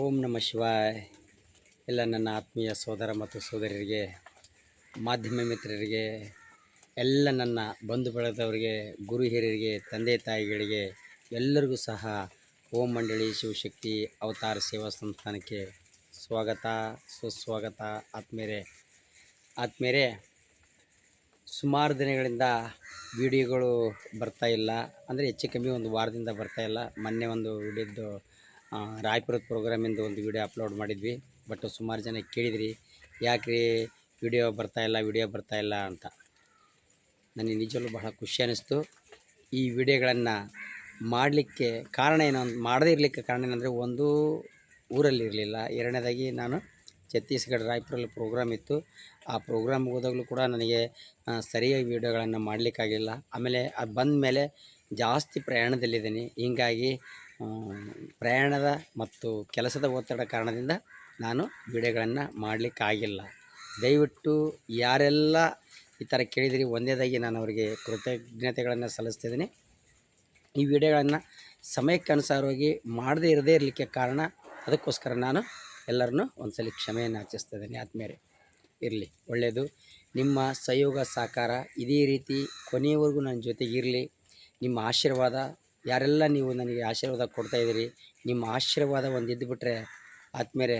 ಓಂ ನಮ ಶಿವಾಯ್. ಎಲ್ಲ ನನ್ನ ಆತ್ಮೀಯ ಸೋದರ ಮತ್ತು ಸೋದರಿಯರಿಗೆ, ಮಾಧ್ಯಮ ಮಿತ್ರರಿಗೆ, ಎಲ್ಲ ನನ್ನ ಬಂಧು ಬಳಗದವರಿಗೆ, ಗುರು ಹಿರಿಯರಿಗೆ, ತಂದೆ ತಾಯಿಗಳಿಗೆ, ಎಲ್ಲರಿಗೂ ಸಹ ಓಂ ಮಂಡಳಿ ಶಿವಶಕ್ತಿ ಅವತಾರ ಸೇವಾ ಸಂಸ್ಥಾನಕ್ಕೆ ಸ್ವಾಗತ, ಸುಸ್ವಾಗತ. ಆತ್ಮೀಯರೇ ಆತ್ಮೀಯರೇ, ಸುಮಾರು ದಿನಗಳಿಂದ ವಿಡಿಯೋಗಳು ಬರ್ತಾ ಇಲ್ಲ. ಅಂದರೆ ಹೆಚ್ಚು ಕಮ್ಮಿ ಒಂದು ವಾರದಿಂದ ಬರ್ತಾ ಇಲ್ಲ. ಮೊನ್ನೆ ಒಂದು ವಿಡಿಯೋದ್ದು ರಾಯಪುರದ ಪ್ರೋಗ್ರಾಮಿಂದ ಒಂದು ವಿಡಿಯೋ ಅಪ್ಲೋಡ್ ಮಾಡಿದ್ವಿ. ಬಟ್ ಸುಮಾರು ಜನ ಕೇಳಿದ್ರಿ, ಯಾಕ್ರಿ ವಿಡಿಯೋ ಬರ್ತಾ ಇಲ್ಲ ವಿಡಿಯೋ ಇಲ್ಲ ಅಂತ. ನನಗೆ ನಿಜವಲ್ಲೂ ಬಹಳ ಖುಷಿ ಅನ್ನಿಸ್ತು. ಈ ವಿಡಿಯೋಗಳನ್ನು ಮಾಡಲಿಕ್ಕೆ ಕಾರಣ ಏನು ಮಾಡದೇ ಇರಲಿಕ್ಕೆ ಕಾರಣ ಏನಂದರೆ, ಒಂದು ಊರಲ್ಲಿರಲಿಲ್ಲ ಎರಡನೇದಾಗಿ ನಾನು ಛತ್ತೀಸ್ಗಢ ರಾಯಪುರಲ್ಲಿ ಪ್ರೋಗ್ರಾಮ್ ಇತ್ತು. ಆ ಪ್ರೋಗ್ರಾಮ್ಗೆ ಹೋದಾಗಲೂ ಕೂಡ ನನಗೆ ಸರಿಯಾಗಿ ವೀಡಿಯೋಗಳನ್ನು ಮಾಡಲಿಕ್ಕಾಗಿಲ್ಲ ಆಮೇಲೆ ಅದು ಬಂದ ಮೇಲೆ ಜಾಸ್ತಿ ಪ್ರಯಾಣದಲ್ಲಿದ್ದೀನಿ. ಹೀಗಾಗಿ ಪ್ರಯಾಣದ ಮತ್ತು ಕೆಲಸದ ಒತ್ತಡ ಕಾರಣದಿಂದ ನಾನು ವಿಡಿಯೋಗಳನ್ನು ಮಾಡಲಿಕ್ಕಾಗಿಲ್ಲ. ದಯವಿಟ್ಟು ಯಾರೆಲ್ಲ ಈ ಥರ ಕೇಳಿದಿರಿ, ಒಂದೇದಾಗಿ ನಾನು ಅವರಿಗೆ ಕೃತಜ್ಞತೆಗಳನ್ನು ಸಲ್ಲಿಸ್ತಿದ್ದೀನಿ. ಈ ವಿಡಿಯೋಗಳನ್ನು ಸಮಯಕ್ಕೆ ಅನುಸಾರವಾಗಿ ಮಾಡದೇ ಇರದೇ ಇರಲಿಕ್ಕೆ ಕಾರಣ ಅದಕ್ಕೋಸ್ಕರ ನಾನು ಎಲ್ಲರನ್ನೂ ಒಂದ್ಸಲಿ ಕ್ಷಮೆಯನ್ನು ಆಚರಿಸ್ತಿದ್ದೀನಿ. ಆದ್ಮೇಲೆ ಇರಲಿ, ಒಳ್ಳೆಯದು. ನಿಮ್ಮ ಸಹಯೋಗ, ಸಹಕಾರ ಇದೇ ರೀತಿ ಕೊನೆಯವರೆಗೂ ನನ್ನ ಜೊತೆಗಿರಲಿ. ನಿಮ್ಮ ಆಶೀರ್ವಾದ ಯಾರೆಲ್ಲ ನೀವು ನನಗೆ ಆಶೀರ್ವಾದ ಕೊಡ್ತಾ ಇದ್ದೀರಿ, ನಿಮ್ಮ ಆಶೀರ್ವಾದ ಒಂದು ಇದ್ದುಬಿಟ್ರೆ ಆದಮೇಲೆ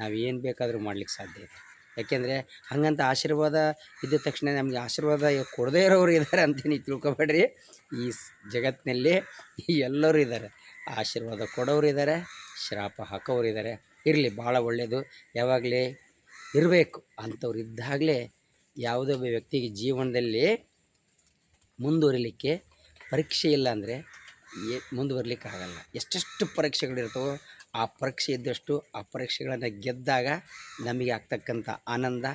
ನಾವು ಏನು ಬೇಕಾದರೂ ಮಾಡ್ಲಿಕ್ಕೆ ಸಾಧ್ಯ ಇದೆ. ಯಾಕೆಂದರೆ ಹಾಗಂತ ಆಶೀರ್ವಾದ ಇದ್ದ ತಕ್ಷಣ ನಮಗೆ ಆಶೀರ್ವಾದ ಕೊಡದೇ ಇರೋರು ಇದ್ದಾರೆ ಅಂತ ನೀವು ತಿಳ್ಕೊಬೇಡ್ರಿ. ಈ ಜಗತ್ತಿನಲ್ಲಿ ಎಲ್ಲರೂ ಇದ್ದಾರೆ. ಆಶೀರ್ವಾದ ಕೊಡೋರು ಇದ್ದಾರೆ, ಶ್ರಾಪ ಹಾಕೋರು ಇದ್ದಾರೆ. ಇರಲಿ, ಭಾಳ ಒಳ್ಳೆಯದು ಯಾವಾಗಲೇ ಇರಬೇಕು ಅಂಥವ್ರು ಇದ್ದಾಗಲೇ ಯಾವುದೇ ಒಬ್ಬ ವ್ಯಕ್ತಿಗೆ ಜೀವನದಲ್ಲಿ ಮುಂದುವರಿಲಿಕ್ಕೆ ಪರೀಕ್ಷೆ ಇಲ್ಲ ಅಂದರೆ ಏ ಮುಂದುವರಿಲಿಕ್ಕೆ ಆಗಲ್ಲ ಎಷ್ಟೆಷ್ಟು ಪರೀಕ್ಷೆಗಳಿರ್ತವೋ ಆ ಪರೀಕ್ಷೆ ಇದ್ದಷ್ಟು ಆ ಪರೀಕ್ಷೆಗಳನ್ನು ಗೆದ್ದಾಗ ನಮಗೆ ಆಗ್ತಕ್ಕಂಥ ಆನಂದ,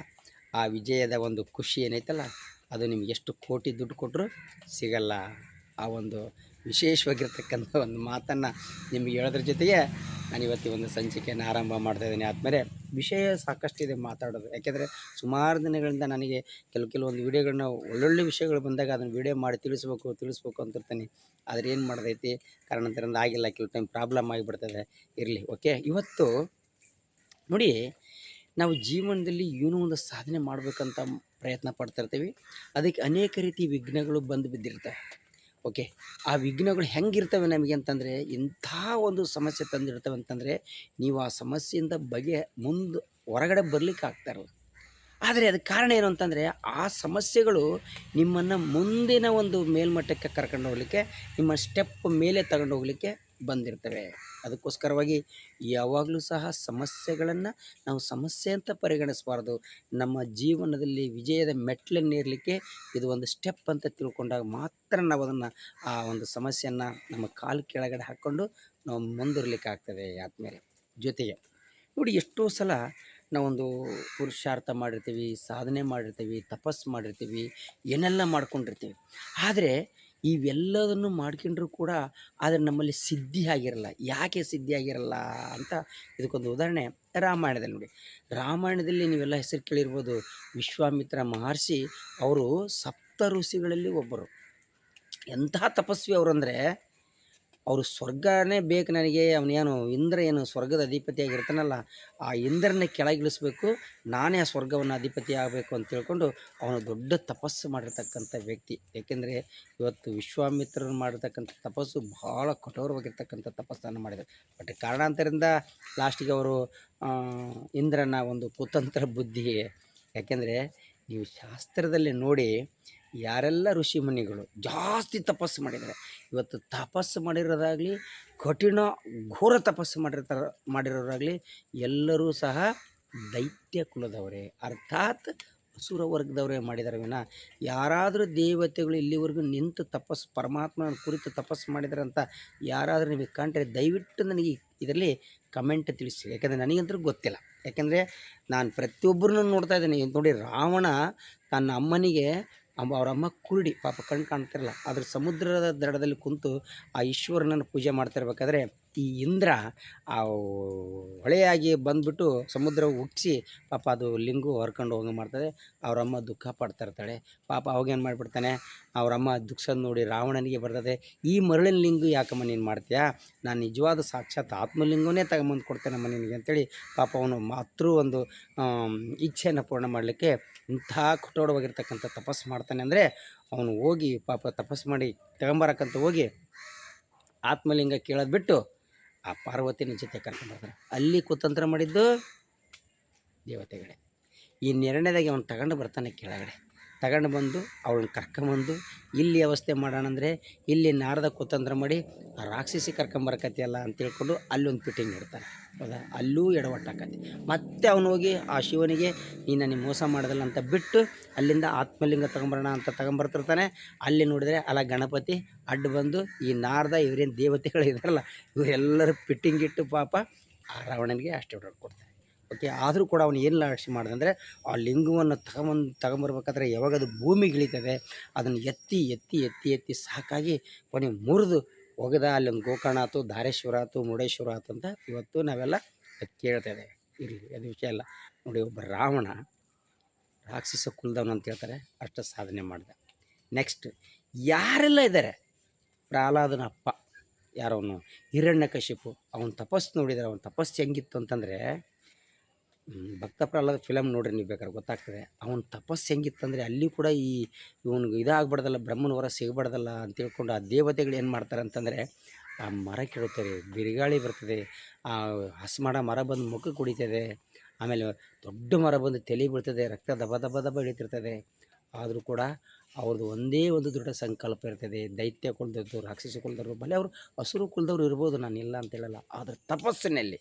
ಆ ವಿಜಯದ ಒಂದು ಖುಷಿ ಏನೈತಲ್ಲ, ಅದು ನಿಮ್ಗೆ ಎಷ್ಟು ಕೋಟಿ ದುಡ್ಡು ಕೊಟ್ಟರು ಸಿಗಲ್ಲ. ಆ ಒಂದು ವಿಶೇಷವಾಗಿರ್ತಕ್ಕಂಥ ಒಂದು ಮಾತನ್ನು ನಿಮಗೆ ಹೇಳೋದ್ರ ಜೊತೆಗೆ ನಾನು ಇವತ್ತಿ ಒಂದು ಸಂಚಿಕೆಯನ್ನು ಆರಂಭ ಮಾಡ್ತಾ ಇದ್ದೀನಿ. ಆದಮೇಲೆ ವಿಷಯ ಸಾಕಷ್ಟು ಇದೆ ಮಾತಾಡೋದು. ಯಾಕೆಂದರೆ ಸುಮಾರು ದಿನಗಳಿಂದ ನನಗೆ ಕೆಲವು ಕೆಲವೊಂದು ವೀಡಿಯೋಗಳನ್ನ ಒಳ್ಳೊಳ್ಳೆ ವಿಷಯಗಳು ಬಂದಾಗ ಅದನ್ನು ವೀಡಿಯೋ ಮಾಡಿ ತಿಳಿಸ್ಬೇಕು ತಿಳಿಸ್ಬೇಕು ಅಂತಿರ್ತೀನಿ. ಆದರೆ ಏನು ಮಾಡ್ದೈತಿ ಕಾರಣಾಂತರದಿಂದ ಆಗಿಲ್ಲ, ಕೆಲವು ಟೈಮ್ ಪ್ರಾಬ್ಲಮ್ ಆಗಿಬಿಡ್ತದೆ. ಇರಲಿ ಓಕೆ ಇವತ್ತು ನೋಡಿ, ನಾವು ಜೀವನದಲ್ಲಿ ಏನೋ ಒಂದು ಸಾಧನೆ ಮಾಡಬೇಕಂತ ಪ್ರಯತ್ನ ಪಡ್ತಾ ಇರ್ತೀವಿ ಅದಕ್ಕೆ ಅನೇಕ ರೀತಿ ವಿಘ್ನಗಳು ಬಂದು ಬಿದ್ದಿರ್ತವೆ. ಓಕೆ. ಆ ವಿಘ್ನಗಳು ಹೆಂಗಿರ್ತವೆ ನಮಗೆ ಅಂತಂದರೆ, ಇಂಥ ಒಂದು ಸಮಸ್ಯೆ ತಂದಿರ್ತವೆ ಅಂತಂದರೆ, ನೀವು ಆ ಸಮಸ್ಯೆಯಿಂದ ಬಗೆ ಮುಂದೆ ಹೊರಗಡೆ ಬರ್ಲಿಕ್ಕೆ ಇರಲ್ಲ. ಆದರೆ ಅದಕ್ಕೆ ಕಾರಣ ಏನು ಅಂತಂದರೆ, ಆ ಸಮಸ್ಯೆಗಳು ನಿಮ್ಮನ್ನು ಮುಂದಿನ ಒಂದು ಮೇಲ್ಮಟ್ಟಕ್ಕೆ ಕರ್ಕೊಂಡು ಹೋಗ್ಲಿಕ್ಕೆ, ನಿಮ್ಮ ಸ್ಟೆಪ್ ಮೇಲೆ ತಗೊಂಡು ಹೋಗಲಿಕ್ಕೆ ಬಂದಿರ್ತವೆ. ಅದಕ್ಕೋಸ್ಕರವಾಗಿ ಯಾವಾಗಲೂ ಸಹ ಸಮಸ್ಯೆಗಳನ್ನು ನಾವು ಸಮಸ್ಯೆ ಅಂತ ಪರಿಗಣಿಸಬಾರ್ದು. ನಮ್ಮ ಜೀವನದಲ್ಲಿ ವಿಜಯದ ಮೆಟ್ಲನ್ನೇರಲಿಕ್ಕೆ ಇದು ಒಂದು ಸ್ಟೆಪ್ ಅಂತ ತಿಳ್ಕೊಂಡಾಗ ಮಾತ್ರ ನಾವು ಅದನ್ನು ಆ ಒಂದು ಸಮಸ್ಯೆಯನ್ನು ನಮ್ಮ ಕಾಲು ಕೆಳಗಡೆ ಹಾಕ್ಕೊಂಡು ನಾವು ಮುಂದಿರಲಿಕ್ಕೆ ಆಗ್ತದೆ ಆದಮೇಲೆ ಜೊತೆಗೆ ನೋಡಿ ಎಷ್ಟೋ ಸಲ ನಾವೊಂದು ಪುರುಷಾರ್ಥ ಮಾಡಿರ್ತೀವಿ, ಸಾಧನೆ ಮಾಡಿರ್ತೀವಿ, ತಪಸ್ಸು ಮಾಡಿರ್ತೀವಿ, ಏನೆಲ್ಲ ಮಾಡ್ಕೊಂಡಿರ್ತೀವಿ. ಆದರೆ ಇವೆಲ್ಲದನ್ನು ಮಾಡ್ಕೊಂಡ್ರೂ ಕೂಡ ಆದರೆ ನಮ್ಮಲ್ಲಿ ಸಿದ್ಧಿ ಆಗಿರಲ್ಲ. ಯಾಕೆ ಸಿದ್ಧಿ ಆಗಿರಲ್ಲ ಅಂತ ಇದಕ್ಕೊಂದು ಉದಾಹರಣೆ ರಾಮಾಯಣದಲ್ಲಿ ನೋಡಿ. ರಾಮಾಯಣದಲ್ಲಿ ನೀವೆಲ್ಲ ಹೆಸರು ಕೇಳಿರ್ಬೋದು. ವಿಶ್ವಾಮಿತ್ರ ಮಹರ್ಷಿ ಅವರು ಸಪ್ತ ಋಷಿಗಳಲ್ಲಿ ಒಬ್ಬರು. ಎಂತಹ ತಪಸ್ವಿ ಅವರು ಅಂದರೆ ಅವರು ಸ್ವರ್ಗನೇ ಬೇಕು ನನಗೆ, ಅವನೇನು ಇಂದ್ರ ಏನು ಸ್ವರ್ಗದ ಅಧಿಪತಿಯಾಗಿರ್ತಾನಲ್ಲ, ಆ ಇಂದ್ರನ ಕೆಳಗಿಳಿಸ್ಬೇಕು, ನಾನೇ ಆ ಸ್ವರ್ಗವನ್ನು ಅಧಿಪತಿ ಆಗಬೇಕು ಅಂತ ತಿಳ್ಕೊಂಡು ಅವನು ದೊಡ್ಡ ತಪಸ್ಸು ಮಾಡಿರ್ತಕ್ಕಂಥ ವ್ಯಕ್ತಿ. ಏಕೆಂದರೆ ಇವತ್ತು ವಿಶ್ವಾಮಿತ್ರರು ಮಾಡಿರ್ತಕ್ಕಂಥ ತಪಸ್ಸು ಭಾಳ ಕಠೋರವಾಗಿರ್ತಕ್ಕಂಥ ತಪಸ್ಸನ್ನು ಮಾಡಿದರು. ಬಟ್ ಕಾರಣಾಂತರದಿಂದ ಲಾಸ್ಟಿಗೆ ಅವರು ಇಂದ್ರನ ಒಂದು ಕುತಂತ್ರ ಬುದ್ಧಿ. ಯಾಕೆಂದರೆ ನೀವು ಶಾಸ್ತ್ರದಲ್ಲಿ ನೋಡಿ ಯಾರೆಲ್ಲ ಋಷಿ ಮುನಿಗಳು ಜಾಸ್ತಿ ತಪಸ್ಸು ಮಾಡಿದ್ದಾರೆ. ಇವತ್ತು ತಪಸ್ಸು ಮಾಡಿರೋದಾಗಲಿ, ಕಠಿಣ ಘೋರ ತಪಸ್ಸು ಮಾಡಿರ್ತಾರ, ಮಾಡಿರೋರಾಗಲಿ ಎಲ್ಲರೂ ಸಹ ದೈತ್ಯ ಕುಲದವರೇ. ಅರ್ಥಾತ್ ಅಸುರ ವರ್ಗದವರೇ ಮಾಡಿದ್ದಾರೆ ವಿನ. ಯಾರಾದರೂ ದೇವತೆಗಳು ಇಲ್ಲಿವರೆಗೂ ನಿಂತು ತಪಸ್ಸು, ಪರಮಾತ್ಮನ ಕುರಿತು ತಪಸ್ಸು ಮಾಡಿದ್ದಾರೆ ಅಂತ ಯಾರಾದರೂ ನಿಮಗೆ ಕಾಣ್ತಾರೆ, ದಯವಿಟ್ಟು ನನಗೆ ಇದರಲ್ಲಿ ಕಮೆಂಟ್ ತಿಳಿಸಿ. ಯಾಕಂದರೆ ನನಗಂತೂ ಗೊತ್ತಿಲ್ಲ. ಯಾಕೆಂದರೆ ನಾನು ಪ್ರತಿಯೊಬ್ಬರನ್ನು ನೋಡ್ತಾ ಇದ್ದೀನಿ. ನೋಡಿ ರಾವಣ ತನ್ನ ಅಮ್ಮನಿಗೆ ಅಮ್ಮ ಅವರಮ್ಮ ಕುರುಡಿ ಪಾಪ ಕಣ್ಣು ಕಾಣ್ತಿರಲ್ಲ ಆದರೆ ಸಮುದ್ರದ ದಡದಲ್ಲಿ ಕುಂತು ಆ ಈಶ್ವರನನ್ನು ಪೂಜೆ ಮಾಡ್ತಿರ್ಬೇಕಾದ್ರೆ ಈ ಇಂದ್ರ ಆ ಹೊಳೆಯಾಗಿ ಬಂದ್ಬಿಟ್ಟು ಸಮುದ್ರ ಉಕ್ಕಿಸಿ ಪಾಪ ಅದು ಲಿಂಗು ಹರ್ಕೊಂಡು ಹೋಗಂಗೆ ಮಾಡ್ತದೆ. ಅವರಮ್ಮ ದುಃಖ ಪಡ್ತಾ ಇರ್ತಾಳೆ. ಪಾಪ ಅವಾಗೇನು ಮಾಡಿಬಿಡ್ತಾನೆ? ಅವರಮ್ಮ ದುಃಖದ ನೋಡಿ ರಾವಣನಿಗೆ ಬರ್ತದೆ. ಈ ಮರಳಿನ ಲಿಂಗು ಯಾಕಮ್ಮ ನೀನು ಮಾಡ್ತೀಯ? ನಾನು ನಿಜವಾದ ಸಾಕ್ಷಾತ್ ಆತ್ಮಲಿಂಗವೇ ತಗೊಂಬಂದು ಕೊಡ್ತೇನಮ್ಮ ನಿನಗೆ ಅಂತೇಳಿ ಪಾಪ ಅವನು ಮಾತೃ ಒಂದು ಇಚ್ಛೆಯನ್ನು ಪೂರ್ಣ ಮಾಡಲಿಕ್ಕೆ ಇಂಥ ಕಠೋರವಾಗಿರ್ತಕ್ಕಂಥ ತಪಸ್ಸು ಮಾಡ್ತಾನೆ ಅಂದರೆ ಅವನು ಹೋಗಿ ಪಾಪ ತಪಸ್ಸು ಮಾಡಿ ತಗೊಂಬರಕ್ಕಂತ ಹೋಗಿ ಆತ್ಮಲಿಂಗ ಕೇಳೋದು ಬಿಟ್ಟು ಆ ಪಾರ್ವತಿನ ಜೊತೆ ಕರ್ಕೊಂಡ್ಬರ್ತಾರೆ ಅಲ್ಲಿ ಕುತಂತ್ರ ಮಾಡಿದ್ದು ದೇವತೆಗಳೇ. ಈ ನಿರ್ಣಯದಾಗೆ ಅವನು ತಗೊಂಡು ಬರ್ತಾನೆ ಕೆಳಗಡೆ. ತಗೊಂಡು ಬಂದು ಅವಳನ್ನ ಕರ್ಕೊಂಬಂದು ಇಲ್ಲಿ ವ್ಯವಸ್ಥೆ ಮಾಡೋಣ ಅಂದರೆ ಇಲ್ಲಿ ನಾರದ ಕುತಂತ್ರ ಮಾಡಿ ಆ ರಾಕ್ಷಸಿ ಕರ್ಕೊಂಬರಕತ್ತಿಯಲ್ಲ ಅಂತ ತಿಳ್ಕೊಂಡು ಅಲ್ಲೊಂದು ಫಿಟ್ಟಿಂಗ್ ಇಡ್ತಾನೆ. ಹೌದಾ? ಅಲ್ಲೂ ಎಡವಟ್ಟಾಕತಿ ಮತ್ತೆ ಅವನು ಹೋಗಿ ಆ ಶಿವನಿಗೆ, ನೀನು ನನಗೆ ಮೋಸ ಮಾಡದಲ್ಲ ಅಂತ ಬಿಟ್ಟು ಅಲ್ಲಿಂದ ಆತ್ಮಲಿಂಗ ತಗೊಂಬರೋಣ ಅಂತ ತಗೊಂಬರ್ತಿರ್ತಾನೆ. ಅಲ್ಲಿ ನೋಡಿದರೆ ಅಲ್ಲ ಗಣಪತಿ ಅಡ್ಡ ಬಂದು ಈ ನಾರದ ಇವರೇನು ದೇವತೆಗಳು ಇದಾರಲ್ಲ ಇವರೆಲ್ಲರೂ ಫಿಟ್ಟಿಂಗ್ ಇಟ್ಟು ಪಾಪ ಆ ರಾವಣನಿಗೆ ಅಷ್ಟೇ ಕೊಡ್ತಾನೆ ಓಕೆ, ಆದರೂ ಕೂಡ ಅವನು ಏನು ಲಾಡ್ಸಿ ಮಾಡಿದಂದರೆ ಆ ಲಿಂಗವನ್ನು ತಗೊಂಬಂದು, ತಗೊಂಬರ್ಬೇಕಾದ್ರೆ ಯಾವಾಗ ಅದು ಭೂಮಿಗೆ ಇಳಿತದೆ ಅದನ್ನು ಎತ್ತಿ ಎತ್ತಿ ಎತ್ತಿ ಎತ್ತಿ ಸಾಕಾಗಿ ಕೊನೆ ಮುರಿದು ಒಗೆದ ಅಲ್ಲೊಂದು ಗೋಕರ್ಣ ಆಯ್ತು ಧಾರೇಶ್ವರ ಆಯ್ತು ಮುರುಡೇಶ್ವರ ಆಯ್ತು ಅಂತ ಇವತ್ತು ನಾವೆಲ್ಲ ಕೇಳ್ತೇವೆ ಇರಲಿ ಅದು ವಿಷಯ ಅಲ್ಲ. ನೋಡಿ, ಒಬ್ಬ ರಾವಣ ರಾಕ್ಷಸ ಕುಲದವನು ಅಂತ ಹೇಳ್ತಾರೆ. ಅಷ್ಟು ಸಾಧನೆ ಮಾಡಿದ. ನೆಕ್ಸ್ಟ್ ಯಾರೆಲ್ಲ ಇದ್ದಾರೆ? ಪ್ರಹ್ಲಾದನ ಅಪ್ಪ. ಯಾರವನು? ಹಿರಣ್ಯಕಶಿಪು ಅವನ ತಪಸ್ಸು ನೋಡಿದರೆ. ಅವನ ತಪಸ್ಸು ಹೆಂಗಿತ್ತು ಅಂತಂದರೆ ಭಕ್ತ ಪ್ರಹ್ಲಾದ ಫಿಲಮ್ ನೋಡ್ರಿ ನೀವು ಬೇಕಾದ್ರೆ ಗೊತ್ತಾಗ್ತದೆ. ಅವನ ತಪಸ್ಸು ಹೆಂಗಿತ್ತಂದರೆ ಅಲ್ಲಿ ಕೂಡ ಈ ಇವನಿಗೆ ಇದಾಗ್ಬಾರ್ದಲ್ಲ, ಬ್ರಹ್ಮನ ವರ ಸಿಗಬಾರ್ದಲ್ಲ ಅಂತ ತಿಳ್ಕೊಂಡು ಆ ದೇವತೆಗಳು ಏನು ಮಾಡ್ತಾರೆ ಅಂತಂದರೆ ಆ ಮರ ಕೆಡುತ್ತಾರೆ ಬಿರುಗಾಳಿ ಬರ್ತದೆ, ಆ ಹಸ್ಮಾಡ ಮರ ಬಂದು ಮುಖ ಕುಡಿತದೆ, ಆಮೇಲೆ ದೊಡ್ಡ ಮರ ಬಂದು ತಲೆ ಬೀಳ್ತದೆ, ರಕ್ತ ದಬ ದಬ ದಬ ಇಳಿತಿರ್ತದೆ. ಆದರೂ ಕೂಡ ಅವ್ರದ್ದು ಒಂದೇ ಒಂದು ದೃಢ ಸಂಕಲ್ಪ ಇರ್ತದೆ. ದೈತ್ಯ ಕುಲದವ್ರು, ರಾಕ್ಷಸ ಕುಲದವ್ರು, ಬಲೆ ಅವರು ಹಸುರು ಕುಲದವ್ರು ಇರ್ಬೋದು ನಾನು ಇಲ್ಲ ಅಂತ ಹೇಳಲ್ಲ. ಆದರೆ ತಪಸ್ಸಿನಲ್ಲಿ,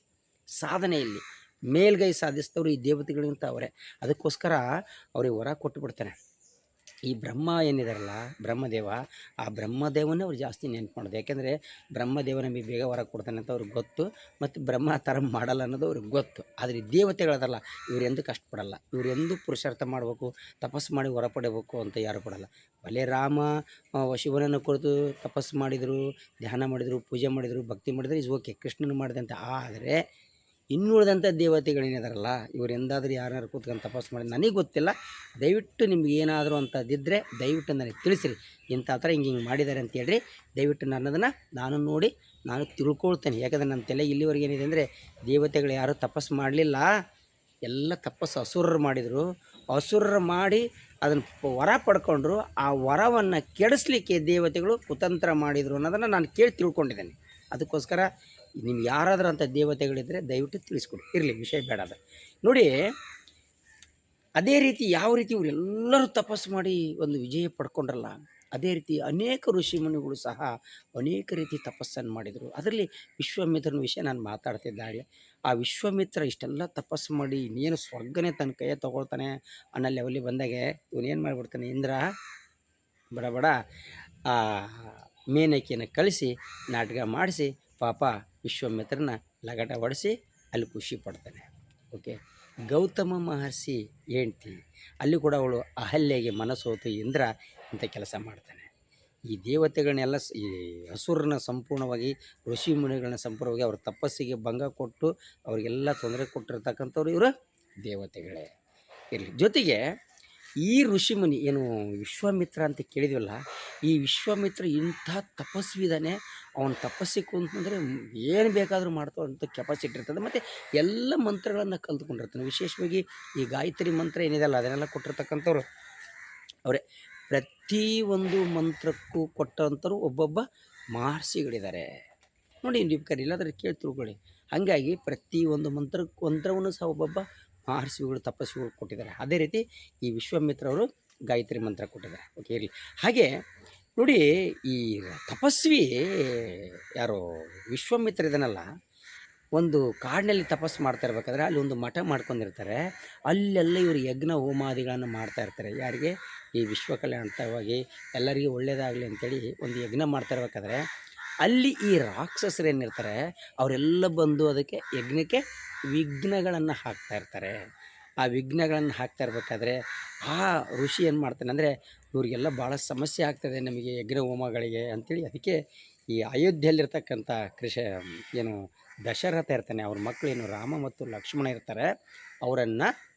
ಸಾಧನೆಯಲ್ಲಿ ಮೇಲ್ಗೈ ಸಾಧಿಸಿದವರು ಈ ದೇವತೆಗಳಿಗಿಂತ ಅವರೇ. ಅದಕ್ಕೋಸ್ಕರ ಅವ್ರಿಗೆ ವರ ಕೊಟ್ಟು ಬಿಡ್ತಾನೆ. ಈ ಬ್ರಹ್ಮ ಏನಿದಾರಲ್ಲ, ಬ್ರಹ್ಮದೇವ, ಆ ಬ್ರಹ್ಮದೇವನೇ ಅವ್ರು ಜಾಸ್ತಿ ನೆನ್ಪು ಮಾಡೋದು. ಯಾಕೆಂದರೆ ಬ್ರಹ್ಮದೇವ ನಮಗೆ ಬೇಗ ವರ ಕೊಡ್ತಾನೆ ಅಂತ ಅವ್ರಿಗೆ ಗೊತ್ತು, ಮತ್ತು ಬ್ರಹ್ಮ ಥರ ಮಾಡಲ್ಲ ಅನ್ನೋದು ಅವ್ರಿಗೆ ಗೊತ್ತು. ಆದರೆ ದೇವತೆಗಳದಲ್ಲ ಇವ್ರು ಎಂದೂ ಕಷ್ಟಪಡಲ್ಲ. ಇವ್ರು ಎಂದೂ ಪುರುಷಾರ್ಥ ಮಾಡಬೇಕು, ತಪಸ್ಸು ಮಾಡಿ ಹೊರ ಪಡಬೇಕು ಅಂತ ಯಾರು ಕೊಡಲ್ಲ ಭಲೆ ರಾಮ ಶಿವನನ್ನು ಕುರಿತು ತಪಸ್ಸು ಮಾಡಿದರು, ಧ್ಯಾನ ಮಾಡಿದರು, ಪೂಜೆ ಮಾಡಿದರು, ಭಕ್ತಿ ಮಾಡಿದರು, ಇಸ್ ಓಕೆ. ಕೃಷ್ಣನು ಮಾಡಿದಂತೆ. ಆದರೆ ಇನ್ನುಳಿದಂಥ ದೇವತೆಗಳೇನಿದಾರಲ್ಲ, ಇವ್ರು ಎಂದಾದರೂ ಯಾರು ಕೂತ್ಕೊಂಡು ತಪಸ್ಸು ಮಾಡಿ, ನನಗೆ ಗೊತ್ತಿಲ್ಲ. ದಯವಿಟ್ಟು ನಿಮ್ಗೆ ಏನಾದರೂ ಅಂಥದ್ದಿದ್ದರೆ ದಯವಿಟ್ಟು ನನಗೆ ತಿಳಿಸಿರಿ. ಇಂಥ ಥರ ಹಿಂಗೆ ಹಿಂಗೆ ಮಾಡಿದ್ದಾರೆ ಅಂತ ಹೇಳ್ರಿ. ದಯವಿಟ್ಟು ನನ್ನದನ್ನು ನಾನು ನೋಡಿ ನಾನು ತಿಳ್ಕೊಳ್ತೇನೆ. ಯಾಕಂದರೆ ನನ್ನ ತಲೆ ಇಲ್ಲಿವರೆಗೆ ಏನಿದೆ ಅಂದರೆ ದೇವತೆಗಳು ಯಾರೂ ತಪಸ್ಸು ಮಾಡಲಿಲ್ಲ. ಎಲ್ಲ ತಪಸ್ಸು ಅಸುರರು ಮಾಡಿದರು. ಅಸುರರು ಮಾಡಿ ಅದನ್ನು ವರ ಪಡ್ಕೊಂಡ್ರು. ಆ ವರವನ್ನು ಕೆಡಿಸ್ಲಿಕ್ಕೆ ದೇವತೆಗಳು ಕುತಂತ್ರ ಮಾಡಿದರು ಅನ್ನೋದನ್ನು ನಾನು ಕೇಳಿ ತಿಳ್ಕೊಂಡಿದ್ದೇನೆ. ಅದಕ್ಕೋಸ್ಕರ ನಿಮ್ಗೆ ಯಾರಾದರೂ ಅಂಥ ದೇವತೆಗಳಿದ್ದರೆ ದಯವಿಟ್ಟು ತಿಳಿಸ್ಕೊಡಿ. ಇರಲಿ, ವಿಷಯ ಬೇಡ ಅದು. ನೋಡಿ, ಅದೇ ರೀತಿ ಯಾವ ರೀತಿ ಇವರೆಲ್ಲರೂ ತಪಸ್ಸು ಮಾಡಿ ಒಂದು ವಿಜಯ ಪಡ್ಕೊಂಡ್ರಲ್ಲ, ಅದೇ ರೀತಿ ಅನೇಕ ಋಷಿಮುನಿಗಳು ಸಹ ಅನೇಕ ರೀತಿ ತಪಸ್ಸನ್ನು ಮಾಡಿದರು. ಅದರಲ್ಲಿ ವಿಶ್ವಾಮಿತ್ರನ ವಿಷಯ ನಾನು ಮಾತಾಡ್ತಿದ್ದಾಳೆ ಆ ವಿಶ್ವಾಮಿತ್ರ ಇಷ್ಟೆಲ್ಲ ತಪಸ್ಸು ಮಾಡಿ ಇನ್ನೇನು ಸ್ವರ್ಗನೇ ತನ್ನ ಕೈಯ ತೊಗೊಳ್ತಾನೆ ಅನ್ನೋ ಲೆವೆಲಿಗೆ ಬಂದಾಗೆ ಇವನೇನು ಮಾಡಿಬಿಡ್ತಾನೆ, ಇಂದ್ರ, ಬಡ ಬಡ, ಆ ಮೇನಕಿಯನ್ನು ಕಳಿಸಿ, ನಾಟಕ ಮಾಡಿಸಿ, ಪಾಪ ವಿಶ್ವಾಮಿತ್ರನ ಲಗಟ ಹೊಡೆಸಿ ಅಲ್ಲಿ ಖುಷಿ ಪಡ್ತಾನೆ. ಓಕೆ. ಗೌತಮ ಮಹರ್ಷಿ ಹೆಂಡ್ತಿ ಅಲ್ಲಿ ಕೂಡ ಅವಳು ಅಹಲ್ಯೆಗೆ ಮನಸ್ಸೋತು ಇಂದ್ರ ಇಂಥ ಕೆಲಸ ಮಾಡ್ತಾನೆ. ಈ ದೇವತೆಗಳನ್ನೆಲ್ಲ ಈ ಹಸುರನ್ನ ಸಂಪೂರ್ಣವಾಗಿ, ಋಷಿ ಮುನಿಗಳನ್ನ ಸಂಪೂರ್ಣವಾಗಿ ಅವ್ರ ತಪಸ್ಸಿಗೆ ಭಂಗ ಕೊಟ್ಟು ಅವರಿಗೆಲ್ಲ ತೊಂದರೆ ಕೊಟ್ಟಿರ್ತಕ್ಕಂಥವ್ರು ಇವರು ದೇವತೆಗಳೇ. ಇರಲಿ. ಜೊತೆಗೆ ಈ ಋಷಿಮುನಿ, ಏನು ವಿಶ್ವಾಮಿತ್ರ ಅಂತ ಕೇಳಿದ್ವಲ್ಲ, ಈ ವಿಶ್ವಾಮಿತ್ರ ಇಂಥ ತಪಸ್ವಿದಾನೆ. ಅವನ ತಪಸ್ಸಿಗೆ ಕುಂತಂದರೆ ಏನು ಬೇಕಾದರೂ ಮಾಡ್ತೋ ಅಂತ ಕೆಪಾಸಿಟಿ ಇರ್ತದೆ ಮತ್ತು ಎಲ್ಲ ಮಂತ್ರಗಳನ್ನು ಕಲ್ತ್ಕೊಂಡಿರ್ತಾನೆ. ವಿಶೇಷವಾಗಿ ಈ ಗಾಯತ್ರಿ ಮಂತ್ರ ಏನಿದೆಯಲ್ಲ, ಅದನ್ನೆಲ್ಲ ಕೊಟ್ಟಿರ್ತಕ್ಕಂಥವ್ರು. ಅವರೇ, ಪ್ರತಿ ಒಂದು ಮಂತ್ರಕ್ಕೂ ಕೊಟ್ಟಂಥವ್ರು ಒಬ್ಬೊಬ್ಬ ಮಹರ್ಷಿಗಳಿದ್ದಾರೆ. ನೋಡಿ, ನೀವು ಕರೀಲ್ಲ ಅದ್ರ ಕೇಳಿ ತಿಳ್ಕೊಳ್ಳಿ. ಹಾಗಾಗಿ ಪ್ರತಿ ಒಂದು ಮಂತ್ರಕ್ಕೆ, ಮಂತ್ರವನ್ನು ಸಹ ಒಬ್ಬೊಬ್ಬ ಮಹರ್ಷಿಗಳು ತಪಸ್ವಿಗಳು ಕೊಟ್ಟಿದ್ದಾರೆ. ಅದೇ ರೀತಿ ಈ ವಿಶ್ವಾಮಿತ್ರವರು ಗಾಯತ್ರಿ ಮಂತ್ರ ಕೊಟ್ಟಿದ್ದಾರೆ. ಓಕೆ ಇರಲಿ. ಹಾಗೆ ನೋಡಿ, ಈ ತಪಸ್ವಿ ಯಾರು ವಿಶ್ವಾಮಿತ್ರ ಇದನ್ನಲ್ಲ ಒಂದು ಕಾಡಿನಲ್ಲಿ ತಪಸ್ಸು ಮಾಡ್ತಾ ಇರ್ಬೇಕಾದ್ರೆ ಅಲ್ಲಿ ಒಂದು ಮಠ ಮಾಡ್ಕೊಂಡಿರ್ತಾರೆ. ಅಲ್ಲೆಲ್ಲ ಇವರು ಯಜ್ಞ ಹೋಮಾದಿಗಳನ್ನು ಮಾಡ್ತಾ ಇರ್ತಾರೆ. ಯಾರಿಗೆ? ಈ ವಿಶ್ವ ಕಲ್ಯಾಣವಾಗಿ ಎಲ್ಲರಿಗೂ ಒಳ್ಳೆಯದಾಗಲಿ ಅಂತೇಳಿ ಒಂದು ಯಜ್ಞ ಮಾಡ್ತಾ ಇರ್ಬೇಕಾದ್ರೆ ಅಲ್ಲಿ ಈ ರಾಕ್ಷಸರು ಏನಿರ್ತಾರೆ ಅವರೆಲ್ಲ ಬಂದು ಅದಕ್ಕೆ ಯಜ್ಞಕ್ಕೆ ವಿಘ್ನಗಳನ್ನು ಹಾಕ್ತಾ ಇರ್ತಾರೆ. ಆ ವಿಘ್ನಗಳನ್ನು ಹಾಕ್ತಾ ಇರಬೇಕಾದ್ರೆ ಆ ಋಷಿ ಏನು ಮಾಡ್ತಾನೆ ಅಂದರೆ, ಇವರಿಗೆಲ್ಲ ಭಾಳ ಸಮಸ್ಯೆ ಆಗ್ತದೆ ನಮಗೆ ಯಜ್ಞ ಹೋಮಗಳಿಗೆ ಅಂಥೇಳಿ ಅದಕ್ಕೆ ಈ ಅಯೋಧ್ಯೆಯಲ್ಲಿರ್ತಕ್ಕಂಥ ಕೃಷ, ಏನು ದಶರಥ ಇರ್ತಾನೆ, ಅವ್ರ ಏನು ರಾಮ ಮತ್ತು ಲಕ್ಷ್ಮಣ ಇರ್ತಾರೆ, ಅವರನ್ನು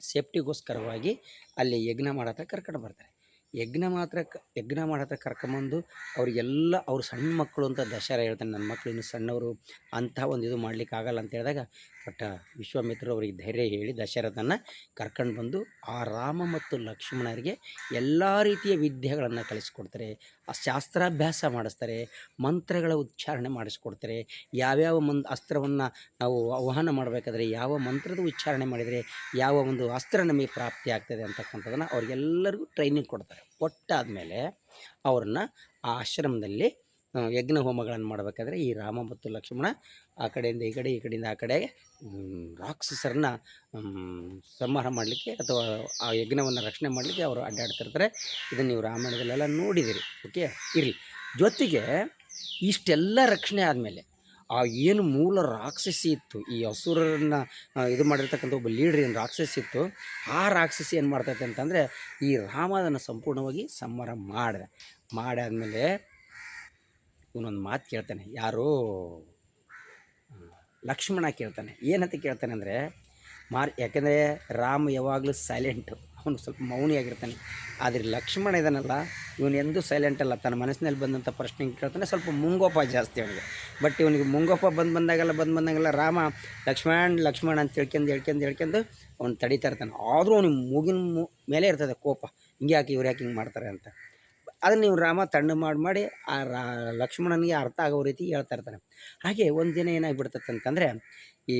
ಸೇಫ್ಟಿಗೋಸ್ಕರವಾಗಿ ಅಲ್ಲಿ ಯಜ್ಞ ಮಾಡತ್ತ ಕರ್ಕೊಂಡು ಬರ್ತಾರೆ. ಯಜ್ಞ ಮಾತ್ರ ಯಜ್ಞ ಮಾಡತ್ತ ಕರ್ಕೊಂಬಂದು ಅವ್ರಿಗೆಲ್ಲ ಅವ್ರು ಸಣ್ಣ ಮಕ್ಕಳು ಅಂತ ದಶರ ಹೇಳ್ತಾನೆ. ನನ್ನ ಮಕ್ಕಳು ಇನ್ನೂ ಸಣ್ಣವರು ಅಂಥ ಒಂದು ಇದು ಮಾಡ್ಲಿಕ್ಕೆ ಆಗಲ್ಲ ಅಂತ ಹೇಳಿದಾಗ ಬಟ್ ವಿಶ್ವಾಮಿತ್ರವರಿಗೆ ಧೈರ್ಯ ಹೇಳಿ ದಶರಥನ ಕರ್ಕೊಂಡು ಬಂದು ಆ ರಾಮ ಮತ್ತು ಲಕ್ಷ್ಮಣರಿಗೆ ಎಲ್ಲ ರೀತಿಯ ವಿದ್ಯೆಗಳನ್ನು ಕಲಿಸ್ಕೊಡ್ತಾರೆ. ಆ ಶಾಸ್ತ್ರಾಭ್ಯಾಸ ಮಾಡಿಸ್ತಾರೆ, ಮಂತ್ರಗಳ ಉಚ್ಚಾರಣೆ ಮಾಡಿಸ್ಕೊಡ್ತಾರೆ. ಯಾವ್ಯಾವ ಮನ್, ಅಸ್ತ್ರವನ್ನು ನಾವು ಆಹ್ವಾನ ಮಾಡಬೇಕಾದ್ರೆ, ಯಾವ ಮಂತ್ರದ ಉಚ್ಚಾರಣೆ ಮಾಡಿದರೆ, ಯಾವ ಒಂದು ಅಸ್ತ್ರ ನಮಗೆ ಪ್ರಾಪ್ತಿ ಆಗ್ತದೆ ಅಂತಕ್ಕಂಥದ್ದನ್ನು ಅವ್ರಿಗೆಲ್ಲರಿಗೂ ಟ್ರೈನಿಂಗ್ ಕೊಡ್ತಾರೆ. ಕೊಟ್ಟಾದಮೇಲೆ ಅವ್ರನ್ನ ಆ ಆಶ್ರಮದಲ್ಲಿ ಯಜ್ಞ ಹೋಮಗಳನ್ನು ಮಾಡಬೇಕಾದ್ರೆ ಈ ರಾಮ ಮತ್ತು ಲಕ್ಷ್ಮಣ ಆ ಕಡೆಯಿಂದ ಈ ಕಡೆ, ಈ ಕಡೆಯಿಂದ ಆ ಕಡೆಗೆ ರಾಕ್ಷಸರನ್ನ ಸಂಹಾರ ಮಾಡಲಿಕ್ಕೆ ಅಥವಾ ಆ ಯಜ್ಞವನ್ನು ರಕ್ಷಣೆ ಮಾಡಲಿಕ್ಕೆ ಅವರು ಅಡ್ಡಾಡ್ತಿರ್ತಾರೆ ಇದನ್ನು ನೀವು ರಾಮಾಯಣದಲ್ಲೆಲ್ಲ ನೋಡಿದಿರಿ, ಓಕೆ? ಇರಲಿ. ಜೊತೆಗೆ ಇಷ್ಟೆಲ್ಲ ರಕ್ಷಣೆ ಆದಮೇಲೆ ಆ ಏನು ಮೂಲ ರಾಕ್ಷಸಿ ಇತ್ತು, ಈ ಅಸುರರನ್ನ ಇದು ಮಾಡಿರ್ತಕ್ಕಂಥ ಒಬ್ಬ ಲೀಡ್ರ್ ಏನು ರಾಕ್ಷಸಿ ಇತ್ತು, ಆ ರಾಕ್ಷಸಿ ಏನು ಮಾಡ್ತೈತೆ ಅಂತಂದರೆ ಈ ರಾಮ ಸಂಪೂರ್ಣವಾಗಿ ಸಂಹಾರ ಮಾಡಿದೆ. ಮಾಡಾದಮೇಲೆ ಇವನೊಂದು ಮಾತು ಕೇಳ್ತಾನೆ. ಯಾರು? ಲಕ್ಷ್ಮಣ ಕೇಳ್ತಾನೆ. ಏನಂತ ಕೇಳ್ತಾನೆ ಅಂದರೆ, ಮಾರ್, ಯಾಕೆಂದರೆ ರಾಮ ಯಾವಾಗಲೂ ಸೈಲೆಂಟು ಅವನು ಸ್ವಲ್ಪ ಮೌನಿಯಾಗಿರ್ತಾನೆ ಆದರೆ ಲಕ್ಷ್ಮಣ ಇದನ್ನಲ್ಲ ಇವನು ಎಂದೂ ಸೈಲೆಂಟ್ ಅಲ್ಲ. ತನ್ನ ಮನಸ್ಸಿನಲ್ಲಿ ಬಂದಂಥ ಪ್ರಶ್ನೆ ಕೇಳ್ತಾನೆ, ಸ್ವಲ್ಪ ಮುಂಗೋಪ ಜಾಸ್ತಿ ಅವನಿಗೆ. ಬಟ್ ಇವನಿಗೆ ಮುಂಗೋಪ ಬಂದು ಬಂದಾಗೆಲ್ಲ ಬಂದು ಬಂದಾಗೆಲ್ಲ ರಾಮ, ಲಕ್ಷ್ಮಣ್, ಲಕ್ಷ್ಮಣ ಅಂತ ಹೇಳ್ಕೊಂಡು ಹೇಳ್ಕೊಂಡು ಹೇಳ್ಕೊಂಡು ಅವ್ನು ತಡೀತಾ ಇರ್ತಾನೆ. ಆದರೂ ಅವ್ನಿಗೆ ಮೂಗಿನ ಮೇಲೆ ಇರ್ತದೆ ಕೋಪ. ಹಿಂಗೆ ಯಾಕೆ, ಇವ್ರು ಯಾಕೆ ಹಿಂಗೆ ಮಾಡ್ತಾರೆ ಅಂತ. ಅದನ್ನು ನೀವು ರಾಮ ತಣ್ಣು ಮಾಡಿ ಮಾಡಿ ಆ ರಾ ಲಕ್ಷ್ಮಣನಿಗೆ ಅರ್ಥ ಆಗೋ ರೀತಿ ಹೇಳ್ತಾ ಇರ್ತಾನೆ. ಹಾಗೆ ಒಂದು ದಿನ ಏನಾಗ್ಬಿಡ್ತದೆ ಅಂತಂದರೆ ಈ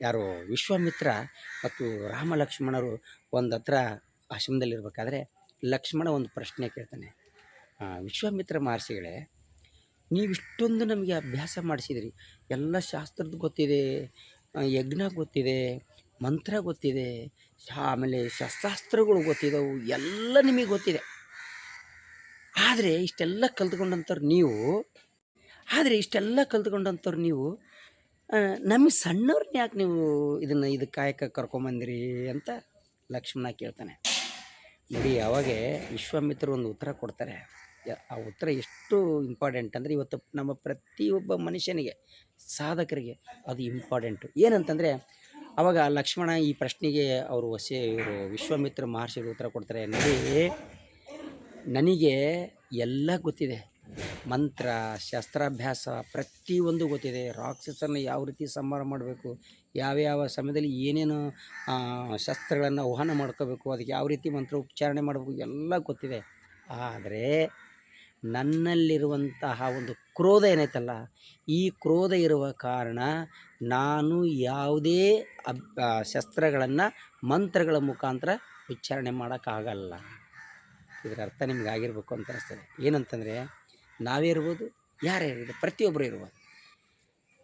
ಯಾರು ವಿಶ್ವಾಮಿತ್ರ ಮತ್ತು ರಾಮ ಲಕ್ಷ್ಮಣರು ಒಂದು ಹತ್ರ ಆಶ್ರಮದಲ್ಲಿರ್ಬೇಕಾದ್ರೆ ಲಕ್ಷ್ಮಣ ಒಂದು ಪ್ರಶ್ನೆ ಕೇಳ್ತಾನೆ. ವಿಶ್ವಾಮಿತ್ರ ಮಹರ್ಷಿಗಳೇ ನೀವಿಷ್ಟೊಂದು ನಮಗೆ ಅಭ್ಯಾಸ ಮಾಡಿಸಿದ್ರಿ. ಎಲ್ಲ ಶಾಸ್ತ್ರದ ಗೊತ್ತಿದೆ ಯಜ್ಞ ಗೊತ್ತಿದೆ, ಮಂತ್ರ ಗೊತ್ತಿದೆ ಆಮೇಲೆ ಶಸ್ತ್ರಾಸ್ತ್ರಗಳು ಗೊತ್ತಿದವು, ಎಲ್ಲ ನಿಮಗೆ ಗೊತ್ತಿದೆ. ಆದರೆ ಇಷ್ಟೆಲ್ಲ ಕಲ್ತ್ಕೊಂಡಂಥವ್ರು ನೀವು, ಆದರೆ ಇಷ್ಟೆಲ್ಲ ಕಲ್ತ್ಕೊಂಡಂಥವ್ರು ನೀವು ನಮಗೆ ಸಣ್ಣವ್ರನ್ನ ಯಾಕೆ ನೀವು ಇದನ್ನು ಇದು ಕಾಯಕ ಕರ್ಕೊಂಬಂದಿರಿ ಅಂತ ಲಕ್ಷ್ಮಣ ಕೇಳ್ತಾನೆ. ನೋಡಿ, ಅವಾಗೆ ವಿಶ್ವಾಮಿತ್ರರು ಒಂದು ಉತ್ತರ ಕೊಡ್ತಾರೆ. ಆ ಉತ್ತರ ಎಷ್ಟು ಇಂಪಾರ್ಟೆಂಟ್ ಅಂದರೆ ಇವತ್ತು ನಮ್ಮ ಪ್ರತಿಯೊಬ್ಬ ಮನುಷ್ಯನಿಗೆ, ಸಾಧಕರಿಗೆ ಅದು ಇಂಪಾರ್ಟೆಂಟು ಏನಂತಂದರೆ, ಅವಾಗ ಲಕ್ಷ್ಮಣ ಈ ಪ್ರಶ್ನೆಗೆ ಅವರು ಹೊಸ ಇವರು ವಿಶ್ವಾಮಿತ್ರ ಮಹರ್ಷಿಗಳು ಉತ್ತರ ಕೊಡ್ತಾರೆ. ನೋಡಿ ನನಗೆ ಎಲ್ಲ ಗೊತ್ತಿದೆ. ಮಂತ್ರ, ಶಸ್ತ್ರಾಭ್ಯಾಸ ಪ್ರತಿಯೊಂದು ಗೊತ್ತಿದೆ. ರಾಕ್ಷಸನ್ನು ಯಾವ ರೀತಿ ಸಂಹಾರ ಮಾಡಬೇಕು, ಯಾವ್ಯಾವ ಸಮಯದಲ್ಲಿ ಏನೇನು ಶಸ್ತ್ರಗಳನ್ನು ಆಹ್ವಾನ ಮಾಡ್ಕೋಬೇಕು, ಅದಕ್ಕೆ ಯಾವ ರೀತಿ ಮಂತ್ರ ಉಚ್ಚಾರಣೆ ಮಾಡಬೇಕು ಎಲ್ಲ ಗೊತ್ತಿದೆ. ಆದರೆ ನನ್ನಲ್ಲಿರುವಂತಹ ಒಂದು ಕ್ರೋಧ ಏನೈತಲ್ಲ ಈ ಕ್ರೋಧ ಇರುವ ಕಾರಣ ನಾನು ಯಾವುದೇ ಅಬ್ ಶಸ್ತ್ರಗಳನ್ನು ಮಂತ್ರಗಳ ಮುಖಾಂತರ ಉಚ್ಚಾರಣೆ ಮಾಡೋಕ್ಕಾಗಲ್ಲ. ಇದರ ಅರ್ಥ ನಿಮ್ಗೆ ಆಗಿರ್ಬೇಕು ಅಂತ ಅನಿಸ್ತದೆ. ಏನಂತಂದರೆ, ನಾವೇ ಇರ್ಬೋದು, ಯಾರೇ ಇರ್ಬೋದು ಪ್ರತಿಯೊಬ್ಬರು ಇರ್ಬೋದು.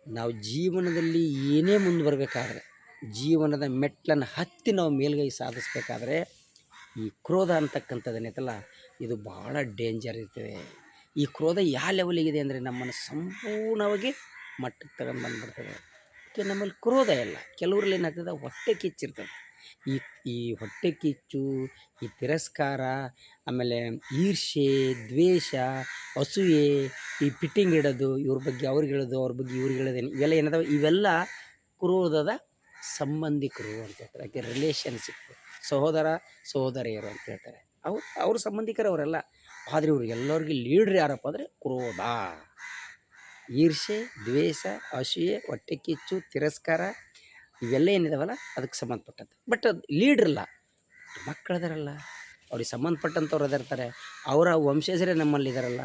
ನಾವು ಜೀವನದಲ್ಲಿ ಏನೇ ಮುಂದೆ ಬರಬೇಕಾದ್ರೆ ಜೀವನದ ಮೆಟ್ಲನ್ನು ಹತ್ತಿ ನಾವು ಮೇಲ್ಗೈ ಸಾಧಿಸ್ಬೇಕಾದ್ರೆ, ಈ ಕ್ರೋಧ ಅಂತಕ್ಕಂಥದ್ದೇನೈತಲ್ಲ ಇದು ಭಾಳ ಡೇಂಜರ್ ಇರ್ತದೆ. ಈ ಕ್ರೋಧ ಯಾವ ಲೆವೆಲಿಗಿದೆ ಅಂದರೆ, ನಮ್ಮನ್ನು ಸಂಪೂರ್ಣವಾಗಿ ಮಟ್ಟಕ್ಕೆ ತಗೊಂಡು ಬಂದುಬಿಡ್ತದೆ. ನಮ್ಮಲ್ಲಿ ಕ್ರೋಧ ಇಲ್ಲ. ಕೆಲವ್ರಲ್ಲಿ ಏನಾಗ್ತದೆ, ಹೊಟ್ಟೆ ಕಿಚ್ಚಿರ್ತದೆ. ಈ ಈ ಹೊಟ್ಟೆ ಕಿಚ್ಚು, ಈ ತಿರಸ್ಕಾರ, ಆಮೇಲೆ ಈರ್ಷೆ ದ್ವೇಷ, ಅಸೂಯೆ, ಈ ಪಿಟ್ಟಿಂಗ್ ಇಡೋದು, ಇವ್ರ ಬಗ್ಗೆ ಅವ್ರಿಗೆ ಹೇಳೋದು, ಅವ್ರ ಬಗ್ಗೆ ಇವ್ರಿಗೆ ಹೇಳೋದೇನು ಇವೆಲ್ಲ ಏನದಾವ? ಇವೆಲ್ಲ ಕ್ರೋಧದ ಸಂಬಂಧಿಕರು ಅಂತ ಹೇಳ್ತಾರೆ. ಯಾಕೆ? ರಿಲೇಷನ್ಶಿಪ್ ಸಹೋದರ, ಸಹೋದರಿಯರು ಅಂತ ಹೇಳ್ತಾರೆ. ಅವ್ರು, ಅವ್ರ ಸಂಬಂಧಿಕರು ಅವರೆಲ್ಲ. ಆದರೆ ಇವ್ರಿಗೆಲ್ಲರಿಗೂ ಲೀಡ್ರ್ ಯಾರಪ್ಪ ಅಂದರೆ ಕ್ರೋಧ. ಈರ್ಷೆ ದ್ವೇಷ, ಅಸೂಯೆ, ಹೊಟ್ಟೆ ಕಿಚ್ಚು, ತಿರಸ್ಕಾರ ಇವೆಲ್ಲ ಏನಿದಾವಲ್ಲ? ಅದಕ್ಕೆ ಸಂಬಂಧಪಟ್ಟಂತೆ. ಬಟ್ ಲೀಡ್ರಲ್ಲ ಮಕ್ಕಳದಾರಲ್ಲ. ಅವ್ರಿಗೆ ಸಂಬಂಧಪಟ್ಟಂಥವ್ರು ಅದಿರ್ತಾರೆ. ಅವರ ವಂಶಜರೇ ನಮ್ಮಲ್ಲಿ ಇದಾರಲ್ಲ.